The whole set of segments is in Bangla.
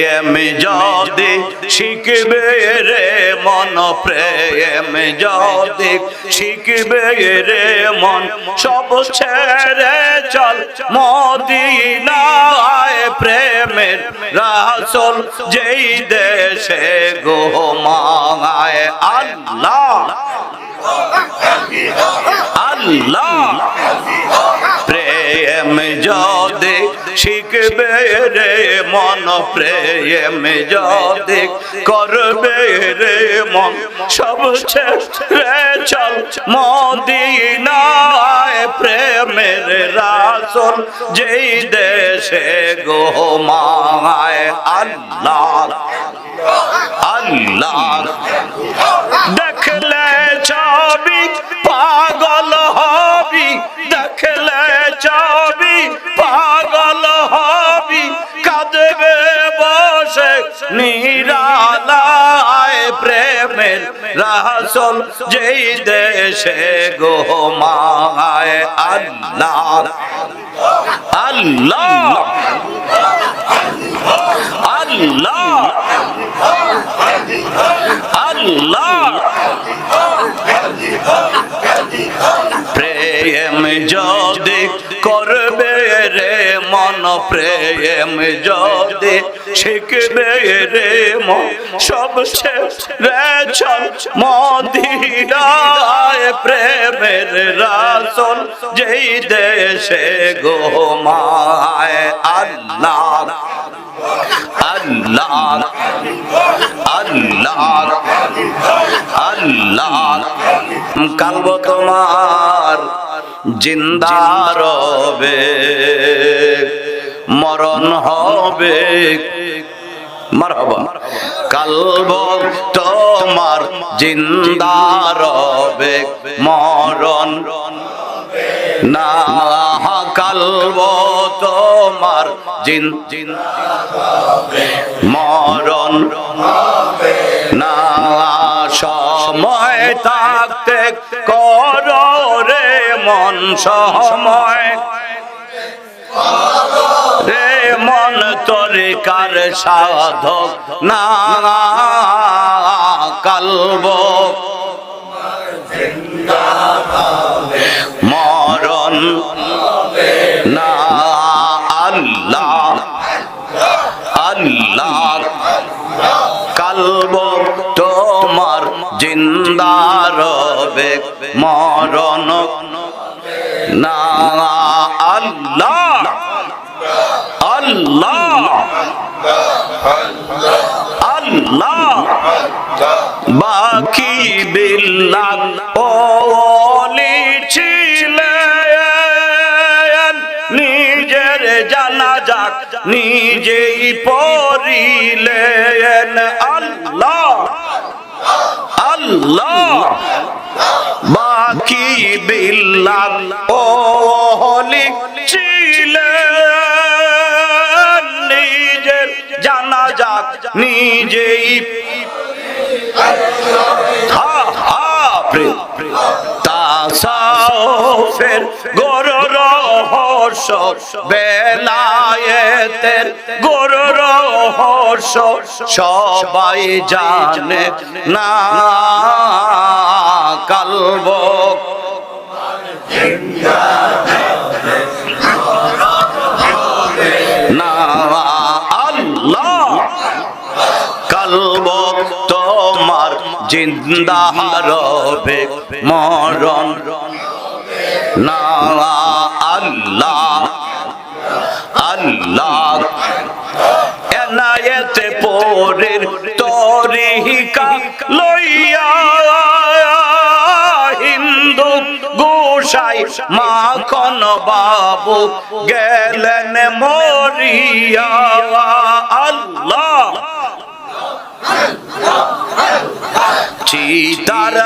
প্রেম যদি শিখবে রে মন, প্রেম যদি শিখবে রে মন, সব ছেড়ে চল মদিনায়। প্রেমের রাসল যেই দেশে গো মায় আল্লাহ আল্লাহ। প্রেম যদি শিখবে রে মন প্রেম যদি করবে রে মন, সব ছেড়ে চল। মদিনায় প্রেমের রাসল যেই দেশে গো মায়, আল্লাহ আল্লাহ। দেখলে নিরালায় প্রেমের রাসল যেই দেশে গো মায় আল্লাহ আল্লাহ আল্লাহ আল্লাহ। মন প্রেম যদি শিখবে রে সব রে চল মদিরায় প্রেমের রাসল যেই দেশে গো মায় আল্লাহ আল্লাহ। কালব তোমার জিন্দা রবে। মরণ হবে। মারহাবা। কালব তোমার জিন্দা মরণ না কালব তোমার জিন জিন মরণ না, সময় থাকতে কর রে মন সময়। তরিকার সাধক? না কালব। মরণ না আল্লাহ। আল্লাহ কালব। তোমার জিন্দা রবে মরণ না আল্লাহ। আল্লাহ বাকি ছিলেন। নিজের জানা যাক নিজেই পড়িলেন। আল্লাহ আল্লাহ। বাকি ওলি ছিলেন। নিজের জানা যাক নিজেই বেলায়েতের গোর রহস্য সবাই জানে না কালব। না জিন্দা রবে মরণ। না আল্লাহ আল্লাহ। এনায়েতে পরের তরিকা লইয়া হিন্দু গোসাই মাখন বাবু গেলেন মরিয়া। আল্লাহ। চিতার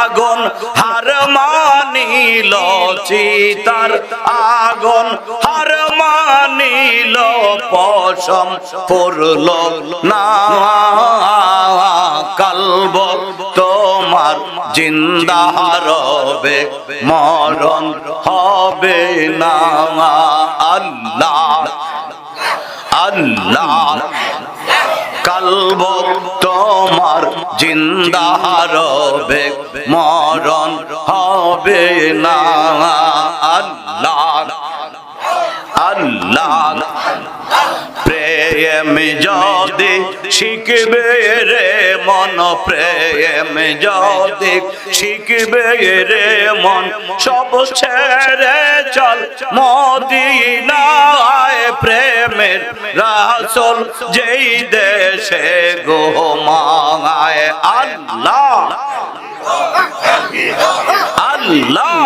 আগুন হার মানিল, চিতার আগুন হার মানিল, পশম পড়ল না। কালব তোমার জিন্দা রবে মরণ হবে না। আল্লাহ আল্লাহ। তোমার জিন্দা রবে, মরণ হবে না। আল্লাহ, প্রেম যদি শিখবে রে মন, প্রেম যদি শিখবে রে মন, সব ছেড়ে চল মদিনায়। প্রেমের রাসল যেই দেশে গো মায় আল্লাহ। আল্লাহ।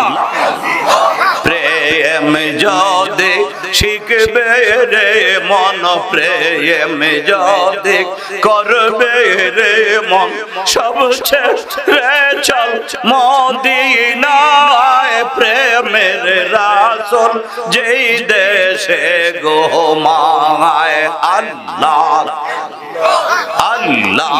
শিখবে রে মন প্রেম যদি করবে রে মন, সব চল মদিনায় প্রেমের রাসল যেই দেশে গো মায় আল্লাহ আল্লাহ।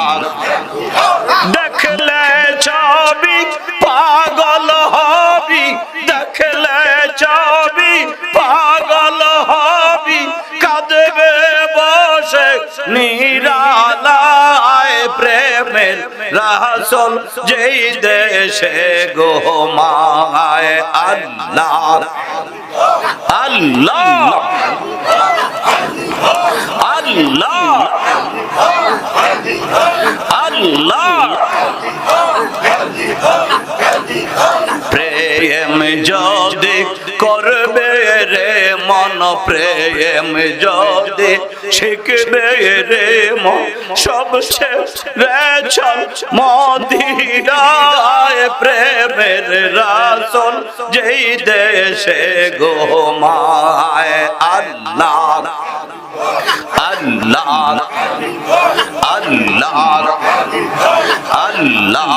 দেখলে ছবি, পাগল হবি, দেখলে নিরালায় প্রেমের রাসল যেই দেশে গো মায় আল্লাহ। আল্লাহ। আল্লাহ। আল্লাহ। প্রেম যদি প্রেম যদি শিখবে রে মন সব রে চল। মদিরায় প্রেমের রাসল যেই দেশে গো মায়, আল্লাহ আল্লাহ আল্লাহ আল্লাহ।